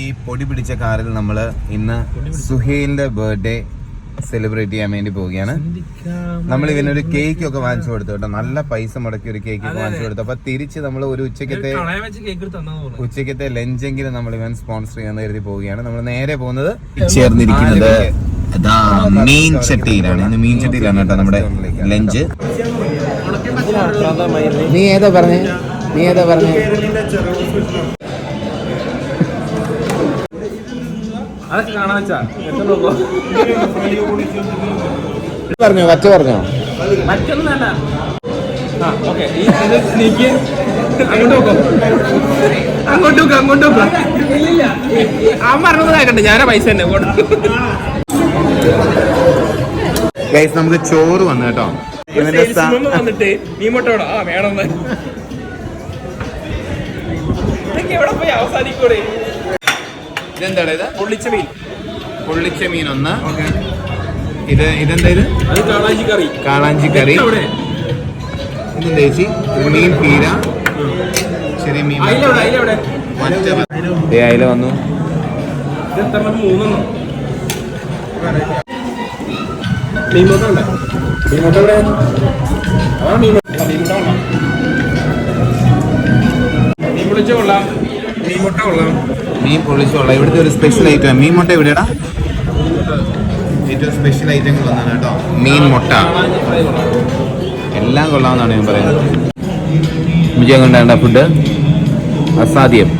ഈ പൊടി പിടിച്ച കാറിൽ നമ്മൾ ഇന്ന് സുഹേലിന്റെ ബർത്ത്ഡേ സെലിബ്രേറ്റ് ചെയ്യാൻ വേണ്ടി പോവുകയാണ്. നമ്മൾ ഇവനൊരു കേക്ക് ഒക്കെ വാങ്ങിച്ചു കൊടുത്തു കേട്ടോ. നല്ല പൈസ മുടക്കി ഒരു കേക്ക് ഒക്കെ വാങ്ങിച്ചു കൊടുത്തു. അപ്പൊ തിരിച്ച് നമ്മൾ ഒരു ഉച്ചക്കത്തെ ഉച്ചക്കത്തെ ലഞ്ചെങ്കിലും നമ്മൾ ഇവൻ സ്പോൺസർ ചെയ്യാൻ കരുതി പോവുകയാണ്. നമ്മൾ നേരെ പോകുന്നത് ചേർന്നിരിക്കുന്നത് മീൻ ചട്ടിയിലാണ്. ഇന്ന് മീൻ ചട്ടിയിലാണ് കേട്ടോ നമ്മുടെ ലഞ്ച് നീ ഏതാ പറഞ്ഞേ? നീ ഏതാ പറഞ്ഞേ? അതൊക്കെ കാണാൻ വെച്ചാ. പറഞ്ഞോ കച്ച പറഞ്ഞോ? മറ്റൊന്നും വേണ്ട. ആ ഓക്കെ. ഈ ഇത് നീക്കി. അങ്ങോട്ട് നോക്കോ. അങ്ങോട്ട് നോക്കാം അങ്ങോട്ട് നോക്കോ. ഇല്ലില്ല അവൻ പറഞ്ഞത് ഞാനാ പൈസ തന്നെ ഗൈസ് നമുക്ക് ചോറ് വന്നു കേട്ടോ. ഇവന്റെ വന്നിട്ട് നീ മുട്ടോടോ ആ വേണമെന്ന് ഇതൊക്കെ എവിടെ പോയി അവസാനിക്കൂടെ? ഇതെന്താടാ ഇത്? പൊള്ളിച്ച മീൻ പൊള്ളിച്ച മീൻ ഒന്ന് ഇത് ഇതെന്താ ഇത്? കാളാഞ്ചി കറി. കാളാഞ്ചി കറി. ഇതെന്താ ചേച്ചി? മീൻ പീര ചെറിയ മീൻ മറ്റേ ദേ അയില വന്നു. കൊള്ളാം. മീൻ കൊള്ളാം. മീൻമുട്ട കൊള്ളാം. മീൻ പൊള്ളിച്ചോളാം ഇവിടുത്തെ ഒരു സ്പെഷ്യൽ ഐറ്റം മീൻ മുട്ട എവിടെയാടാ? ഏറ്റവും സ്പെഷ്യൽ ഐറ്റങ്ങൾ ഒന്നാണ് കേട്ടോ. മീൻ മുട്ട. എല്ലാം കൊള്ളാമെന്നാണ് ഞാൻ പറയുന്നത്. വിജയം കൊണ്ടാണ്ട ഫുഡ് അസാധ്യം.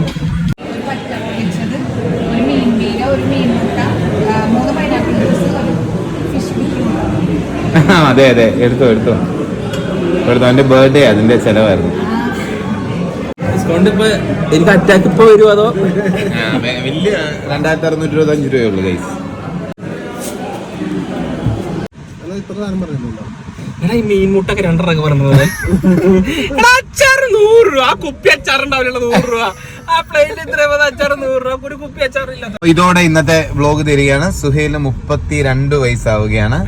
അതെ അതെ. എടുത്തോ എടുത്തോ. എടുത്തോ. എന്റെ ബർത്ത്ഡേ അതിന്റെ ചിലവായിരുന്നു. ഡിസ്കൗണ്ട് ഇപ്പൊ എനിക്ക് അറ്റാക്ക് ഇപ്പൊ വരുമോ അതോ? വലിയ രണ്ടായിരത്തി അറുന്നൂറ്റി ഇരുപത്തഞ്ച് രൂപയേ ഉള്ളൂ ഗൈസ് എടാ ഈ മീൻമുട്ടൊക്കെ രണ്ടെണ്ണൊക്കെ പറഞ്ഞത്. എടാ അച്ചാർ നൂറ് രൂപ. ആ കുപ്പി അച്ചാർ ഉണ്ടാവില്ല നൂറ് രൂപ. ആ പ്ലേറ്റിൽ ഇത്ര അച്ചാർ നൂറ് രൂപ. ഒരു കുപ്പി അച്ചാർ ഇല്ല ഇതോടെ ഇന്നത്തെ വ്ലോഗ് തരികയാണ്. സുഹേലിന് മുപ്പത്തി രണ്ട് വയസ്സാവുകയാണ്.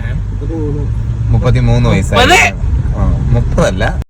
മുപ്പത്തി മൂന്ന് വയസ്സായി. മുപ്പതല്ല.